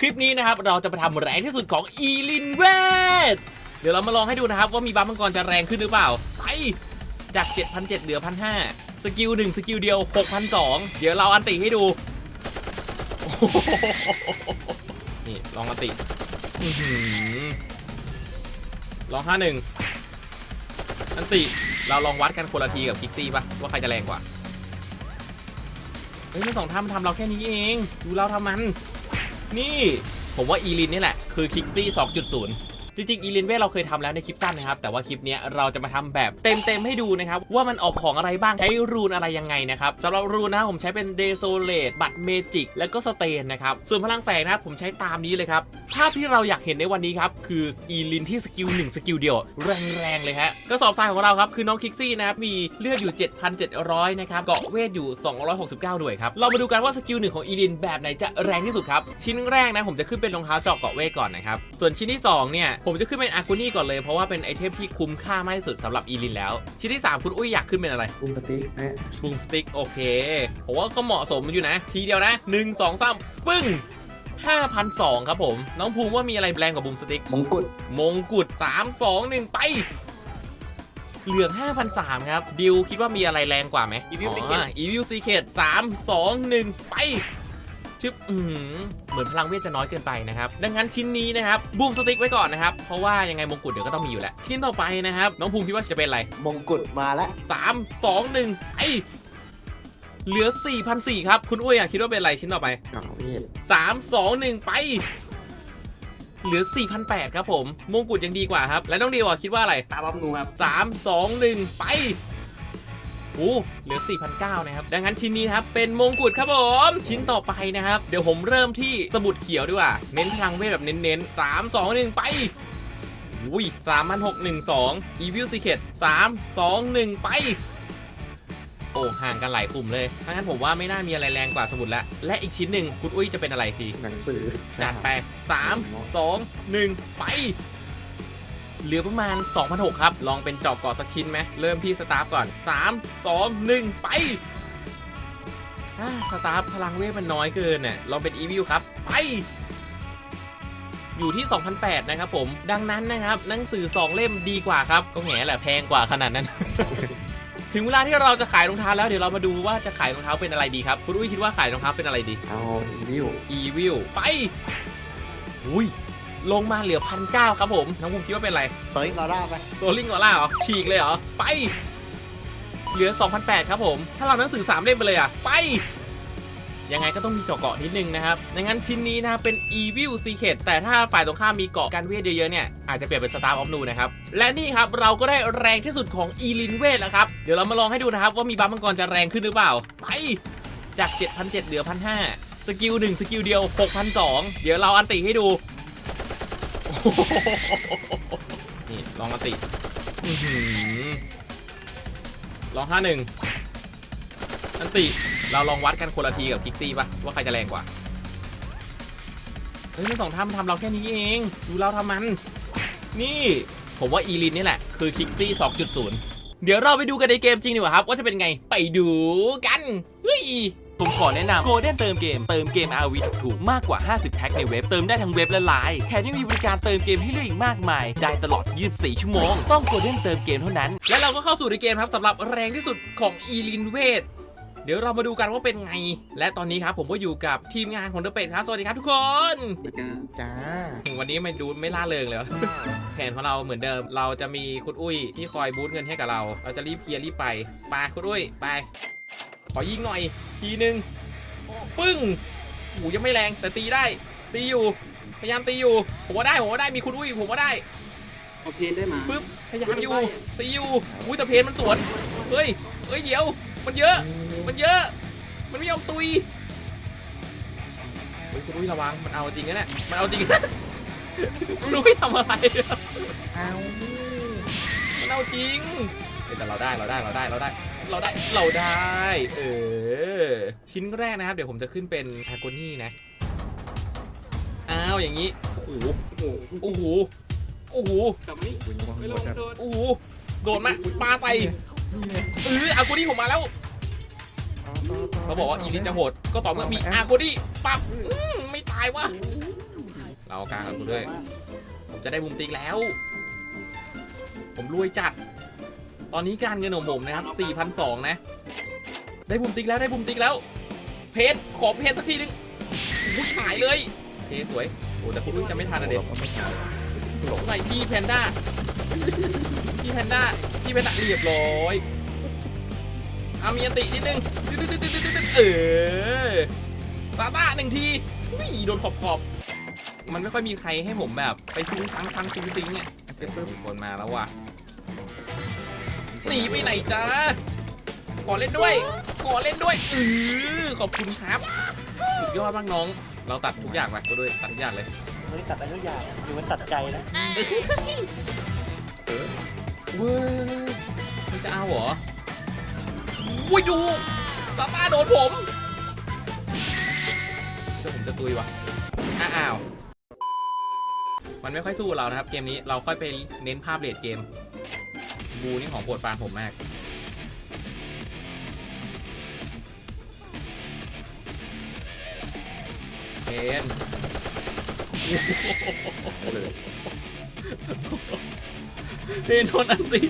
คลิปนี้นะครับเราจะไปทำแรงที่สุดของอีลินเวทเดี๋ยวเรามาลองให้ดูนะครับว่ามีบัฟมังกรจะแรงขึ้นหรือเปล่าไปจาก 7,700เหลือ 1,500 สกิล 1 สกิลเดียว 6,200 เดี๋ยวเราอันติให้ดู นี่ ลองอันติอื้อหือลอง 51 อันติ เราลองวัดกันคนละทีกับคิกซี่ปะว่าใครจะแรงกว่า เฮ้ยมันสองท่ามันทำเราแค่นี้เอง ดูเราทำมัน นี่ ผมว่าอีลินนี่แหละ คือคิกซี่2.0 จริงๆอีลินเวทเราเคยทำแล้วในคลิปสั้นนะครับ แต่ว่าคลิปนี้เราจะมาทำแบบเต็มๆให้ดูนะครับ ว่ามันออกของอะไรบ้างใช้รูนอะไรยังไงนะครับสำหรับรูนนะผมใช้เป็นเดโซเลตบัตเมจิกแล้วก็สเตนนะครับส่วนพลังแฝงนะครับผมใช้ตามนี้เลยครับภาพที่เราอยากเห็นในวันนี้ครับคืออีลินที่สกิล1สกิลเดียวแรงๆเลยฮะกระสอบทรายของเราครับคือน้องคิกซี่นะครับมีเลือดอยู่ 7,700 นะครับเกาะเวทอยู่ 269 ด้วยครับเรามาดูกันว่าสกิลหนึ่งของอีลินแบบไหนจะแรงที่สุดครับชิ้นแรกนะผมจะขึ้นเป็นรองเท้าเจาะเกาะเวทก่อนนะครับส่วนชิ้นที่2เนี่ยผมจะขึ้นเป็นอากูนี่ก่อนเลยเพราะว่าเป็นไอเทมที่คุ้มค่ามากที่สุดสำหรับอีลินแล้ว ชิ้นที่ 3 คุณอุ้ยอยากขึ้นเป็นอะไรบุมปติกนะบูมสติ๊กโอเคผมว่าก็เหมาะสมอยู่นะ ทีเดียวนะ 1 2 3 ปึ้ง5,200ครับผม น้องภูมิว่ามีอะไรแรงกว่าบูมสติ๊กมงกุฎมงกุฎ3 2 1 ไป เหลือง5,003ครับดิวคิดว่ามีอะไรแรงกว่าไหม Evil อ๋ Secret อ Evil Secret 3 2 1ไป ชึบอืมเหมือนพลังเวทจะน้อยเกินไปนะครับ ดังนั้นชิ้นนี้นะครับบูมสติ๊กไว้ก่อนนะครับ เพราะว่ายังไงมงกุฎเดี๋ยวก็ต้องมีอยู่แล้วชิ้นต่อไปนะครับ น้องภูมิคิดว่าจะเป็นอะไรมงกุฎมาแล้ว สามสองหนึ่งไอเหลือ4,400ครับ คุณอุ้ยอยากคิดว่าเป็นอะไรชิ้นต่อไปเก่าเวท3 2 1ไป เหลือ 4,800 ครับผม มงกุฎยังดีกว่าครับ และน้องดิวอะคิดว่าอะไร ตาบับนูครับ 3 2 1 ไป โอ้เหลือ 4,900นะครับ ดังนั้นชิ้นนี้ครับ เป็นมงกุฎครับผม ชิ้นต่อไปนะครับ เดี๋ยวผมเริ่มที่สมุดเขียวดีกว่า เน้นพลังเวทแบบเน้นๆ 3 2 1 ไปอุ้ย3 6 1 2 Evil Secret 3 2 1ไป โอ้ห่างกันหลายกลุ่มเลยถ้างั้นผมว่าไม่น่ามีอะไรแรงกว่าสมุดแล้วและอีกชิ้นหนึ่งคุณอุ้ยจะเป็นอะไรทีหนังสือจัดไป3 2 1ไป เหลือประมาณ 2,600 ครับ ลองเป็นจอบกอดสักชิ้นไหมเริ่มที่สตาฟก่อน 3 2 1 ไปอ่าสตาฟพลังเวทมันน้อยเกินน่ะลองเป็นอีวิลครับ ไป อยู่ที่ 2,008นะครับผม ดังนั้นนะครับ หนังสือ 2 เล่มดีกว่าครับ ก็แง่แหละแพงกว่าขนาดนั้น ถึงเวลาที่เราจะขายรองเท้าแล้วเดี๋ยวเรามาดูว่าจะขายรองเท้าเป็นอะไรดีครับ คุณอุ้ยคิดว่าขายรองเท้าเป็นอะไรดี เอาอีวิวอีวิลไป อุ้ย ลงมาเหลือพันเก้าครับผมน้องภูมิคิดว่าเป็นอะไรซอยงอร่าไปโซลิงกอล่าเหรอฉีกเลยเหรอไป เหลือ2,008ครับผม ถ้าเราหนังสือ3เล่มไปเลยอะ ไป ยังไงก็ต้องมีเจาะเกาะนิดนึงนะครับดังนั้นชิ้นนี้นะเป็น Evil Secret แต่ถ้าฝ่ายตรงข้ามมีเกาะกันเวทเยอะๆเนี่ย อาจจะเปลี่ยนเป็น Star of Nu นะครับ และนี่ครับเราก็ได้แรงที่สุดของ e l i n เวทแล้วครับ เดี๋ยวเรามาลองให้ดูนะครับว่ามีบัฟมังกรจะแรงขึ้นหรือเปล่า ไป จาก 7,700เหลือ1,500สกิล1สกิลเดียว6,200เดี๋ยวเราอันติให้ดูโอ้โห นี่ลองอันติอื้อหือลองห้าหนึ่งอันติ เราลองวัดกันคนละทีกับคิกซี่ปะว่าใครจะแรงกว่า เฮ้ยมันสองท่ามันทำเราแค่นี้เอง ดูเราทำมัน นี่ผมว่าอีลินนี่แหละ คือคิกซี่ 2.0 เดี๋ยวเราไปดูกันในเกมจริงดีกว่าครับ ว่าจะเป็นไงไปดูกันเฮ้ย ผมขอแนะนำ Golden เติมเกม เติมเกม RV ถูกๆมากกว่า 50 แพ็คในเว็บ เติมได้ทั้งเว็บและไลน์แถมยังมีบริการเติมเกมให้เลือกอีกมากมาย ได้ตลอด 24 ชั่วโมง ต้อง Golden เติมเกมเท่านั้น และเราก็เข้าสู่ในเกมครับสำหรับแรงที่สุดของอีลินเวทเดี๋ยวเรามาดูกันว่าเป็นไง และตอนนี้ครับผมก็อยู่กับทีมงานของเดอะเป็ดครับ สวัสดีครับทุกคนจ้าวันนี้ไม่ดูไม่ล่าเริงเลยวะแผนของเราเหมือนเดิม เราจะมีคุณอุ้ยที่คอยบูทเงินให้กับเรา เราจะรีบเคลียร์รีบไป ไปคุณอุ้ยไป ขอยิงหน่อยทีนึงปึ้งหูยังไม่แรงแต่ตีได้ ตีอยู่ พยายามตีอยู่ ผมว่าได้ผมว่าได้มีคุณอุ้ยผมว่าได้โอเคได้มาปึ๊บพยายามอยู่ตีอยู่อุ้ยแต่เพนมันสวนเฮ้ยเฮ้ยเดี๋ยว มันเยอะ มันเยอะ มันไม่ยอมตุยเฮ้ยคุณอุ้ยระวังมันเอาจริงนะเนี่ยมันเอาจริงนะคุณอุ้ยทำอะไรเอามันเอาจริงเฮ้ยแต่เราได้เราได้เราได้เราได้ เราได้เราได้ เออ ชิ้นแรกนะครับ เดี๋ยวผมจะขึ้นเป็นอาโกนี่นะ อ้าว อย่างนี้ โอ้โหโอ้โหโอ้โหโอ้โหกลับมานี่บุญวังไม่ลงโดนโอ้โหโดนมาปาไปเอออาโกนี่ผมมาแล้วเขาบอกว่าอีลิจะโหดก็ต่อเมื่อมีอาโกนี่ปั๊บไม่ตายวะเรากลางกับคุณด้วย ผมจะได้บุมติกแล้ว ผมรวยจัด ตอนนี้การเงินของผมนะครับ4,200นะ ได้บุมติ๊กแล้วได้บุมติ๊กแล้ว เพจขอเพจสักทีนึงอุ้ยหายเลยเพจสวยโอ้แต่คุณอุ้ยจะไม่ทันอะเด็กไม่ทันหน่อยพี่แพนด้าพี่แพนด้าพี่แพนด้าเรียบร้อยอามีอันตินิดนึงตึ๊ดตึ๊ดตึ๊ดตึ๊ดตึ๊ดเออซาต้าหนึ่งทีอุ้ยโดนขอบขอบๆมันไม่ค่อยมีใครให้ผมแบบไปซุ้งซังซังซิงซิงเนี่ยเดี๋ยวมีคนมาแล้วว่ะ หนีไปไหนจ้าขอเล่นด้วย ขอเล่นด้วยเออขอบคุณครับสุดยอดมากน้อง เราตัดทุกอย่างไปก็ด้วยตัดทุกอย่างเลยไม่ได้ตัดอะไรทุกอย่างอยู่มันตัดใจนะเว้ยมันจะเอาเหรอวุ้ยดูซาต้าโดนผมเดี๋ยวผมจะตุยวะอ้าว มันไม่ค่อยสู้เรานะครับ เกมนี้เราค่อยไปเน้นภาพเลดเกม บูนี่ของโปรดปานผมมาก เคนเลยเทนโดนอันติ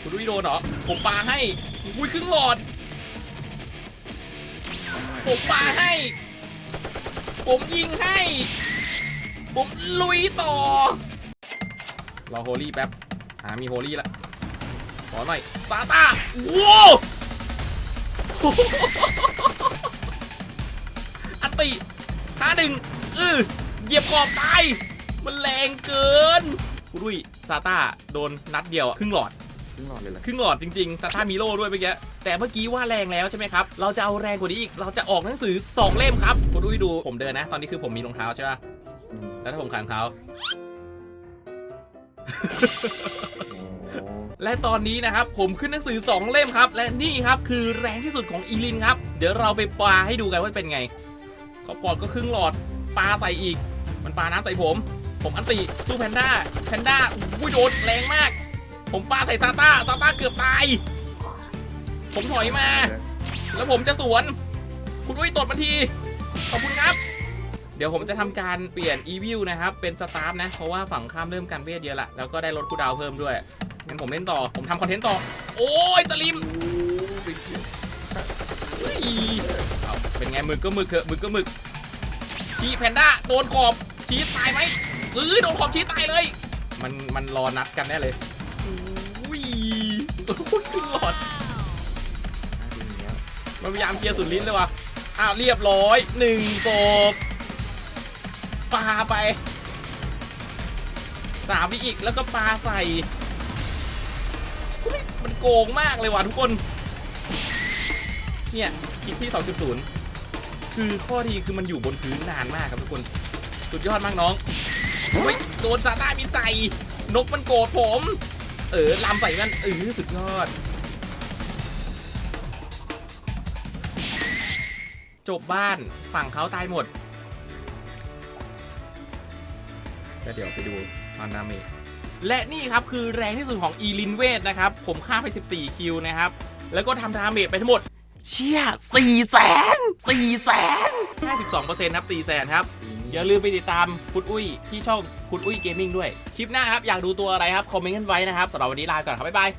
คุณดุยโดนเหรอ ผมปาให้อุ้ยครึ่งหลอด ผมปาให้ ผมยิงให้ ผมลุยต่อรอโฮลี่แป๊บ หามีโฮลี่ละขอหน่อยซาต้าว้าวอันติท่าหนึ่งอือเหยียบขอบตายมันแรงเกินกูดุยซาต้าโดนนัดเดียวอะครึ่งหลอดขึ้นนอนเลยล่ะครึ่งหลอดจริงๆซาต้ามีโล่ด้วยเมื่อกี้แต่เมื่อกี้ว่าแรงแล้วใช่ไหมครับ เราจะเอาแรงกว่านี้อีก เราจะออกหนังสือ 2 เล่มครับกูดุยดูผมเดินนะ ตอนนี้คือผมมีรองเท้าใช่ป่ะอืมแล้วถ้าผมขารองเท้าโอ้ และตอนนี้นะครับผมขึ้นหนังสือ 2 เล่มครับ และนี่ครับคือแรงที่สุดของอีลินครับ เดี๋ยวเราไปปาให้ดูกันว่าเป็นไง ขอปอดก็ครึ่งหลอดปาใส่อีก มันปาน้ำใส่ผม ผมอันติสู้แพนด้าแพนด้าอุ้ยโดนแรงมาก ผมปาใส่ซาต้าซาต้าเกือบตาย ผมถอยมา แล้วผมจะสวน คุณอุ้ยตดมาที ขอบคุณครับ เดี๋ยวผมจะทำการเปลี่ยนอีวิวนะครับ เป็นสตาฟนะ เพราะว่าฝั่งข้ามเริ่มกันเวทเยอะละ แล้วก็ได้ลดคูดาวเพิ่มด้วยงั้นผมเล่นต่อ ผมทำคอนเทนต์ต่อ โอ้ยตะลิมเอาเป็นไงมึกก็มึกเถอะมึกก็มึกพี่แพนด้าโดนขอบชี้ตายไหมเอ้ยโดนขอบชี้ตายเลย มันมันรอนัดกันแน่เลยอุ้ยโอ้ยขึ้นหลอดมันพยายามเคลียร์สุดลิ้นเลยว่ะอ้าวเรียบร้อยหนึ่งศพาไปสามวิอีกแล้วก็ปาใส่มันโกงมากเลยว่ะทุกคน เนี่ยคิดที่ 2.0 คือข้อดีคือมันอยู่บนพื้นนานมากครับทุกคน สุดยอดมากน้องเฮ้ยโดนซาต้ามิใส่นกมันโกรธผม เออลำใส่มันเออสุดยอด จบบ้านฝั่งเขาตายหมด ก็เดี๋ยวไปดูตอนดาเมจและนี่ครับคือแรงที่สุดของอีลินเวทนะครับ ผมฆ่าไป 14 คิวนะครับ แล้วก็ทำดาเมจไปทั้งหมด เชี่ย4แสน4แสน52%ครับ4แสนครับ อย่าลืมไปติดตามคุณอุ้ยที่ช่องคุณอุ้ยเกมมิ่งด้วย คลิปหน้าครับ อยากดูตัวอะไรครับ คอมเมนต์กันไว้นะครับสำหรับวันนี้ลาไปก่อนครับ บ๊ายบาย